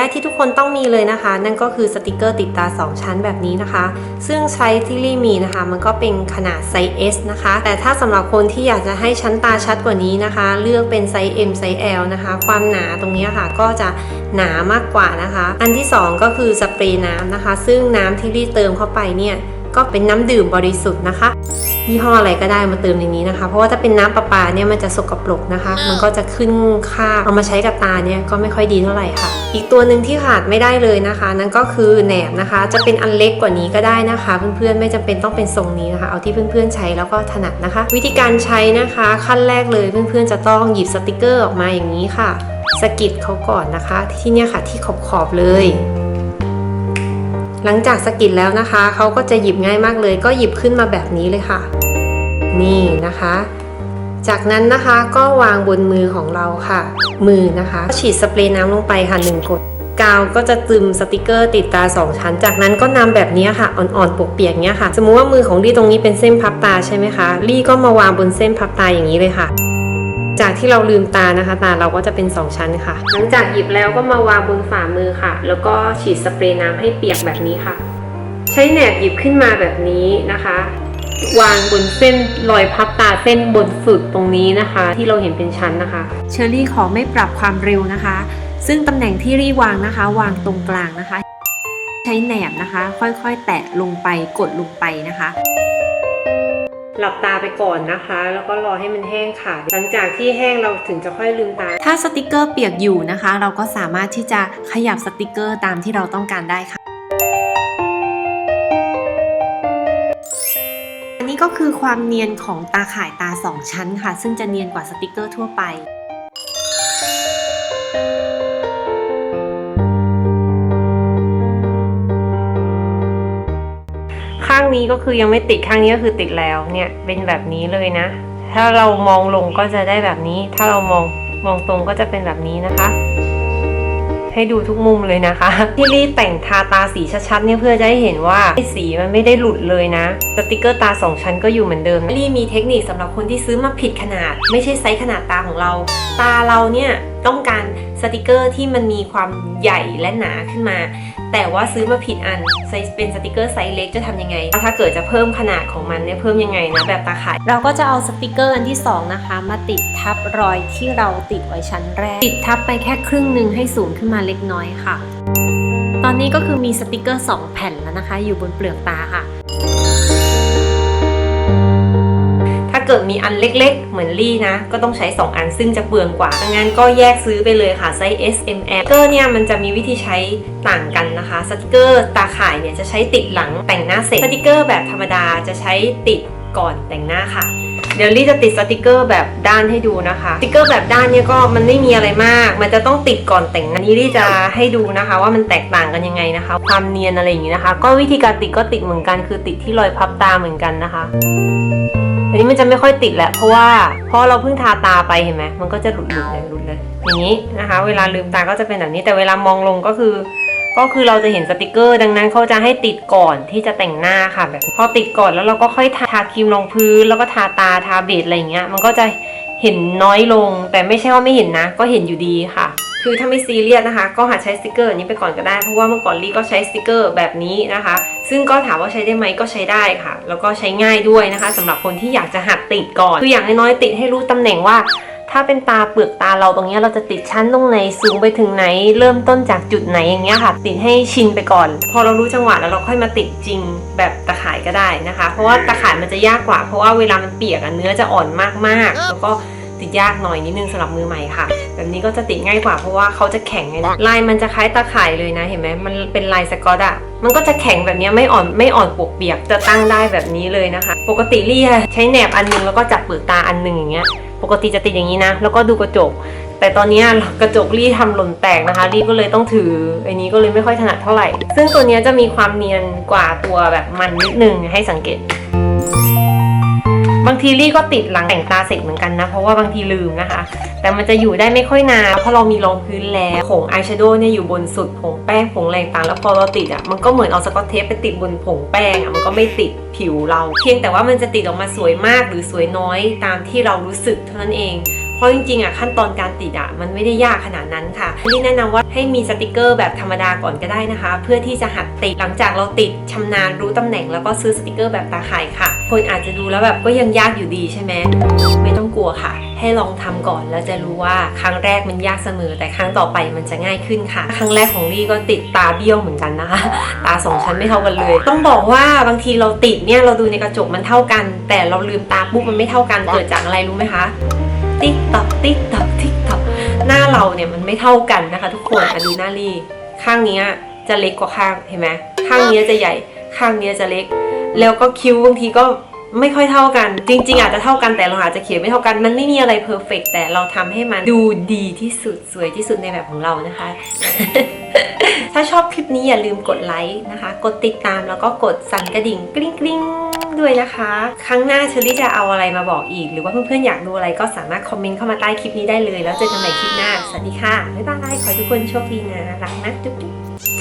แรกที่ทุกคนต้องมีเลยนะคะ นั่นก็คือสติกเกอร์ติดตา 2 ชั้นแบบนี้นะคะ ซึ่งใช้ที่ลี่มีนะคะ มันก็เป็นขนาดไซส์ S นะคะ แต่ถ้าสำหรับคนที่อยากจะให้ชั้นตาชัดกว่านี้นะคะ เลือกเป็นไซส์ M ไซส์ L นะคะ ความหนาตรงนี้ค่ะก็จะหนามากกว่านะคะ อันที่ 2 ก็คือสเปรย์น้ำนะคะ ซึ่งน้ำที่ลี่เติมเข้าไปเนี่ย ก็เป็นน้ำดื่มบริสุทธิ์นะคะ ยี่ห้ออะไรก็ได้มาเติมในนี้นะคะ เพราะว่าถ้าเป็นน้ำประปาเนี่ยมันจะสกปรกนะคะ มันก็จะขึ้นค่าเอามาใช้กับตาเนี่ยก็ไม่ค่อยดีเท่าไหร่ค่ะ อีกตัวหนึ่งที่ขาดไม่ได้เลยนะคะ นั่นก็คือแหนบนะคะ จะเป็นอันเล็กกว่านี้ก็ได้นะคะ เพื่อนๆไม่จำเป็นต้องเป็นทรงนี้นะคะ เอาที่เพื่อนๆใช้แล้วก็ถนัดนะคะ วิธีการใช้นะคะ ขั้นแรกเลยเพื่อนๆจะต้องหยิบสติกเกอร์ออกมาอย่างนี้ค่ะสะกิดเขาก่อนนะคะ ที่เนี่ยค่ะที่ขอบๆเลย หลังจากสกิดแล้วนะคะ เขาก็จะหยิบง่ายมากเลย ก็หยิบขึ้นมาแบบนี้เลยค่ะ นี่นะคะ จากนั้นนะคะก็วางบนมือของเราค่ะ มือนะคะฉีดสเปรย์น้ำลงไปค่ะหนึ่งกดกาวก็จะตึมสติกเกอร์ติดตา 2 ชั้น จากนั้นก็นำแบบนี้ค่ะ อ่อนๆปกเปียกเนี้ยค่ะ สมมุติว่ามือของลี่ตรงนี้เป็นเส้นพับตาใช่ไหมคะลี่ก็มาวางบนเส้นพับตาอย่างนี้เลยค่ะ จากที่เราลืมตานะคะ ตาเราก็จะเป็น 2 ชั้นค่ะ หลังจากหยิบแล้วก็มาวางบนฝ่ามือค่ะ แล้วก็ฉีดสเปรย์น้ำให้เปียกแบบนี้ค่ะ ใช้แหนบหยิบขึ้นมาแบบนี้นะคะ วางบนเส้นรอยพับตาเส้นบนสุดตรงนี้นะคะ ที่เราเห็นเป็นชั้นนะคะเชอรี่ขอไม่ปรับความเร็วนะคะ ซึ่งตำแหน่งที่รีวางนะคะ วางตรงกลางนะคะ ใช้แหนบนะคะ ค่อยๆ แตะลงไปกดลงไปนะคะ หลับตาไปก่อนนะคะ แล้วก็รอให้มันแห้งค่ะ หลังจากที่แห้งเราถึงจะค่อยลืมตา ถ้าสติกเกอร์เปียกอยู่นะคะ เราก็สามารถที่จะขยับสติกเกอร์ตามที่เราต้องการได้ค่ะอันนี้ก็คือความเนียนของตาข่ายตา 2 ชั้นค่ะ ซึ่งจะเนียนกว่าสติกเกอร์ทั่วไป นี้ก็คือยังไม่ติดข้างนี้ก็คือติดแล้วเนี่ยเป็นแบบนี้เลยนะ ถ้าเรามองลงก็จะได้แบบนี้ ถ้าเรามองมองตรงก็จะเป็นแบบนี้นะคะ ให้ดูทุกมุมเลยนะคะ ที่รีแต่งทาตาสีชัดๆเนี่ยเพื่อจะให้เห็นว่าสีมันไม่ได้หลุดเลยนะสติกเกอร์ตา2ชั้นก็อยู่เหมือนเดิมรีมีเทคนิคสำหรับคนที่ซื้อมาผิดขนาด ไม่ใช่ไซส์ขนาดตาของเรา ตาเราเนี่ยต้องการสติกเกอร์ที่มันมีความใหญ่และหนาขึ้นมา แต่ว่าซื้อมาผิดอันไซส์เป็นสติกเกอร์ไซส์เล็กจะทำยังไง ถ้าเกิดจะเพิ่มขนาดของมันเนี่ยเพิ่มยังไงนะแบบตาข่าย เราก็จะเอาสติกเกอร์อันที่ 2 นะคะ มาติดทับรอยที่เราติดไว้ชั้นแรก ติดทับไปแค่ครึ่งหนึ่งให้สูงขึ้นมาเล็กน้อยค่ะ ตอนนี้ก็คือมีสติกเกอร์ 2 แผ่นแล้วนะคะ อยู่บนเปลือกตาค่ะ เกิดมีอันเล็กๆ เหมือนลี่นะ ก็ต้องใช้ 2 อันซึ่งจะเปลืองกว่าดังนั้นก็แยกซื้อไปเลยค่ะไซส์ S M L สติกเกอร์เนี่ยมันจะมีวิธีใช้ต่างกันนะคะสติกเกอร์ตาข่ายเนี่ยจะใช้ติดหลังแต่งหน้าเสร็จสติกเกอร์แบบธรรมดาจะใช้ติดก่อนแต่งหน้าค่ะเดี๋ยวลี่จะติดสติกเกอร์แบบด้านให้ดูนะคะสติกเกอร์แบบด้านเนี่ยก็มันไม่มีอะไรมาก มันจะต้องติดก่อนแต่งหน้านี้ลี่จะให้ดูนะคะ ว่ามันแตกต่างกันยังไงนะคะ ความเนียนอะไรอย่างนี้นะคะ ก็วิธีการติดก็ติดเหมือนกัน คือติดที่รอยพับตาเหมือนกันนะคะ อันนี้มันจะไม่ค่อยติดแหละเพราะว่าพราะเราเพิ่งทาตาไปเห็นไหมมันก็จะหลุดหลุดเลยหลุดเลยอย่างนี้นะคะ เวลาลืมตาก็จะเป็นแบบนี้แต่เวลามองลงก็คือ ก็คือเราจะเห็นสติกเกอร์ ดังนั้นเขาจะให้ติดก่อนที่จะแต่งหน้าค่ะแบบพอติดก่อนแล้วเราก็ค่อยทาทาครีมรองพื้น แล้วก็ทาตาทาเบสอะไรอย่างเงี้ย มันก็จะเห็นน้อยลงแต่ไม่ใช่ว่าไม่เห็นนะ ก็เห็นอยู่ดีค่ะ คือถ้าไม่ซีเรียสนะคะ ก็หัดใช้สติกเกอร์อันนี้ไปก่อนก็ได้ เพราะว่าเมื่อก่อนลี่ก็ใช้สติกเกอร์แบบนี้นะคะ ซึ่งก็ถามว่าใช้ได้ไหมก็ใช้ได้ค่ะ แล้วก็ใช้ง่ายด้วยนะคะสำหรับคนที่อยากจะหัดติดก่อน คืออย่างน้อยๆติดให้รู้ตำแหน่งว่า ถ้าเป็นตาเปลือกตาเราตรงนี้เราจะติดชั้นตรงไหนสูงไปถึงไหน เริ่มต้นจากจุดไหนอย่างเงี้ยค่ะ ติดให้ชินไปก่อน พอเรารู้จังหวะแล้วเราค่อยมาติดจริงแบบตะข่ายก็ได้นะคะ เพราะว่าตะข่ายมันจะยากกว่า เพราะว่าเวลามันเปียกเนื้อจะอ่อนมากๆ แล้วก็ ติดยากหน่อยนิดนึงสำหรับมือใหม่ค่ะ แบบนี้ก็จะติดง่ายกว่าเพราะว่าเขาจะแข็งไงลายมันจะคล้ายตะข่ายเลยนะเห็นไหมมันเป็นลายสกอตอะมันก็จะแข็งแบบเนี้ยไม่อ่อนไม่อ่อนปวกเปียกจะตั้งได้แบบนี้เลยนะคะ ปกติเรียใช้แหนบอันนึงแล้วก็จับเปลือกตาอันนึงอย่างเงี้ยปกติจะติดอย่างนี้นะ แล้วก็ดูกระจก แต่ตอนเนี้ยกระจกรี่ทำหล่นแตกนะคะ รี่ก็เลยต้องถือไอ้นี้ก็เลยไม่ค่อยถนัดเท่าไหร่ ซึ่งตัวเนี้ยจะมีความเนียนกว่าตัวแบบมันนิดนึงให้สังเกต บางทีรี่ก็ติดหลังแต่งตาเสร็จเหมือนกันนะ เพราะว่าบางทีลืมนะคะ แต่มันจะอยู่ได้ไม่ค่อยนานเพราะเรามีรองพื้นแล้วผงอายแชโดว์เนี่ยอยู่บนสุดผงแป้งผงแรงต่างแล้วพอเราติดอะมันก็เหมือนเอาสกอตเทปไปติดบนผงแป้งอะมันก็ไม่ติดผิวเรา เพียงแต่ว่ามันจะติดออกมาสวยมากหรือสวยน้อยตามที่เรารู้สึกเท่านั้นเอง เพราะจริงๆอะขั้นตอนการติดอะมันไม่ได้ยากขนาดนั้นค่ะลี่แนะนำว่าให้มีสติกเกอร์แบบธรรมดาก่อนก็ได้นะคะ เพื่อที่จะหัดติดหลังจากเราติดชำนาญรู้ตำแหน่งแล้วก็ซื้อสติกเกอร์แบบตาข่ายค่ะ คนอาจจะดูแล้วแบบก็ยังยากอยู่ดีใช่ไหมไม่ต้องกลัวค่ะ ให้ลองทำก่อนแล้วจะรู้ว่าครั้งแรกมันยากเสมอ แต่ครั้งต่อไปมันจะง่ายขึ้นค่ะ ครั้งแรกของลี่ก็ติดตาเบี้ยวเหมือนกันนะคะ ตาสองชั้นไม่เท่ากันเลย ต้องบอกว่าบางทีเราติดเนี่ยเราดูในกระจกมันเท่ากัน แต่เราลืมตาปุ๊บมันไม่เท่ากันเกิดจากอะไรรู้ไหมคะ ติ๊กตอกติ๊กตอกติ๊กตอกหน้าเราเนี่ยมันไม่เท่ากันนะคะ ทุกคนอะดูหน้าลี่ข้างเนี้ยจะเล็กกว่าข้างเห็นไหมข้างเนี้ยจะใหญ่ข้างเนี้ยจะเล็ก แล้วก็คิ้วบางทีก็ไม่ค่อยเท่ากัน จริง ๆ อาจจะเท่ากันแต่เราอาจจะเขียนไม่เท่ากัน มันไม่มีอะไรเพอร์เฟกแต่เราทำให้มันดูดีที่สุดสวยที่สุดในแบบของเรานะคะ ถ้าชอบคลิปนี้อย่าลืมกดไลค์นะคะ กดติดตามแล้วก็กดสั่นกระดิ่งกริ๊งกริ๊ง ด้วยนะคะ ครั้งหน้าเชอรี่จะเอาอะไรมาบอกอีก หรือว่าเพื่อนๆอยากดูอะไรก็สามารถคอมเมนต์เข้ามาใต้คลิปนี้ได้เลย แล้วเจอกันใหม่คลิปหน้า สวัสดีค่ะ บ๊ายบาย ขอให้ทุกคนโชคดีนะ รักนะจุ๊บจ๊